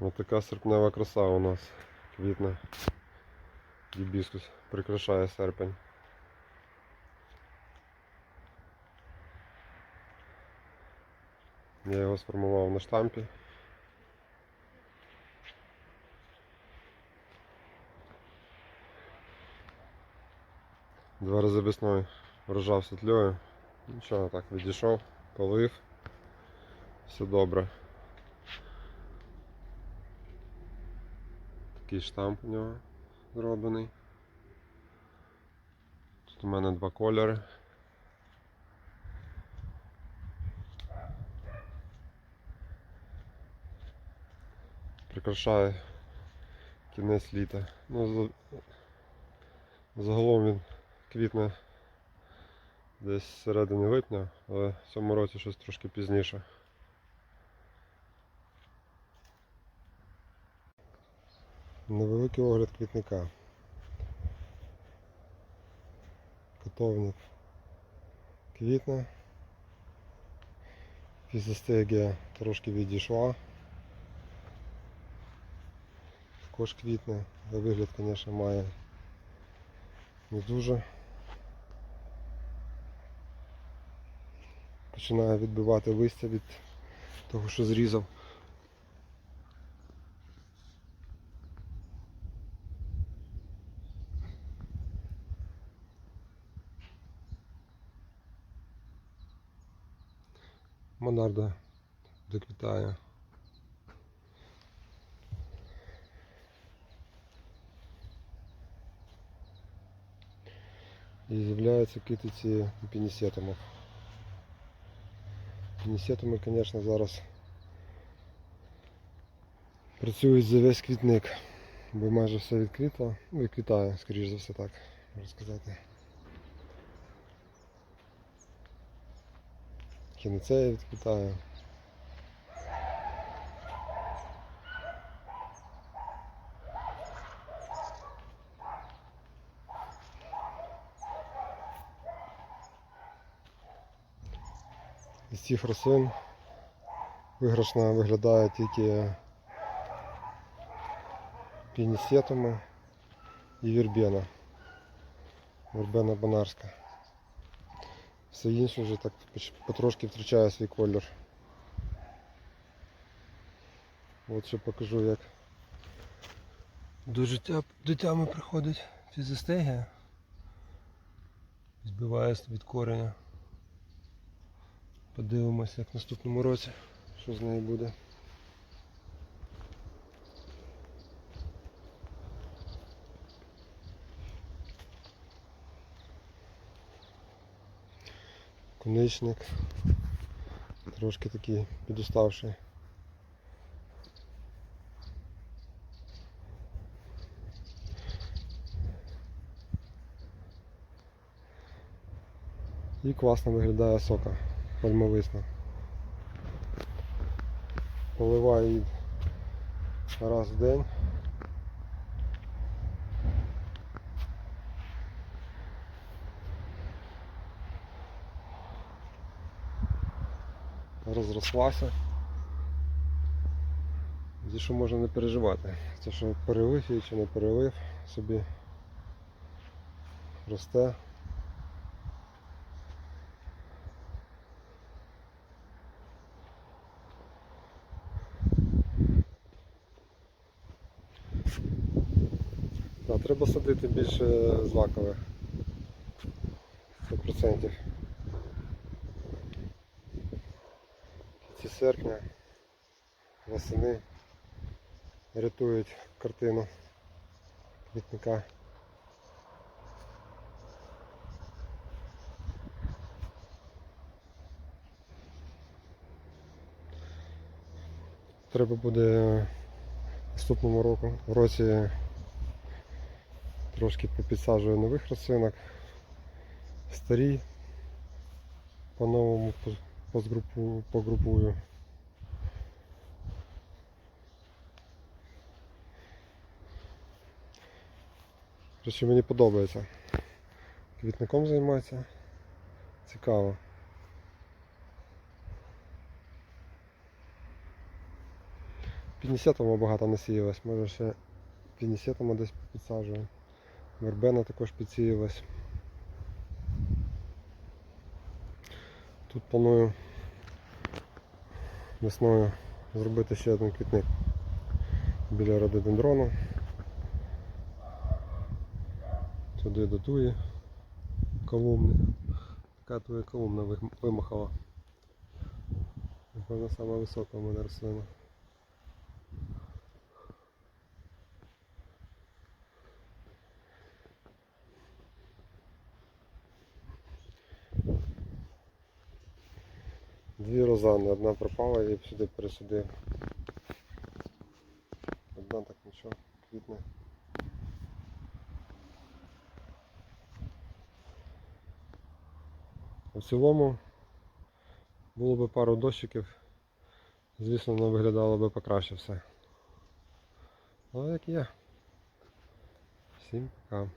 Ось така серпнева краса у нас квітне. Гібіскус прикрашає серпень. Я його сформував на штампі. Два рази весною вражав світльою. Нічого так відійшов, полив. Все добре. Такий штамп у нього зроблений. Тут у мене два кольори. Прикрашає кінець літа. Ну, загалом він квітне десь в середині липня, але в цьому році щось трошки пізніше. Невеликий огляд квітника. Котовник квітне. Фізостегія трошки відійшла. Також квітне, але вигляд, звісно, має не дуже. Починає відбивати листя від того, що зрізав. Монарда доквітає. І з'являються китиці пінісетумів. Пінісетуми, звісно, зараз працюють за весь квітник, бо майже все відкрито, ну відквітає, скоріш за все так, можна сказати. Кінцея відквітає. Із цих рослин виграшно виглядає тільки пінісетуми і вірбена. Вербена бонарська. Все інше вже так потрошки втрачає свій колір. От ще покажу як до життя дитями приходить фізистегія. Збиває від кореня. Подивимося, як в наступному році, що з нею буде. Конечник. Трошки такий підуставший. І класно виглядає сока пальмовисна. Поливаю її раз в день. Розрослася. За що можна не переживати. Це що перелив її чи не перелив собі росте. Треба садити більше злакових. 100%. Кінці серпня, восени рятують картину квітника. Треба буде наступному року, році трошки попідсаджую нових рослинок. Старі по-новому по- позгрупу- погрупую. Що мені подобається. Квітником займатися. Цікаво. Пінісетома багато насіялось, може ще пінісетома десь підсаджую. Вербена також підсіялась. Тут планую весною зробити ще один квітник біля рододендрону. Туди до колумни. Така туя колумна вимахала. Вона сама висока у мене рослина. Дві розани, одна пропала, її сюди пересадив. Одна так нічого, квітне. В цілому було б пару дощиків, звісно, воно виглядало б покраще все. Але як є. Всім пока.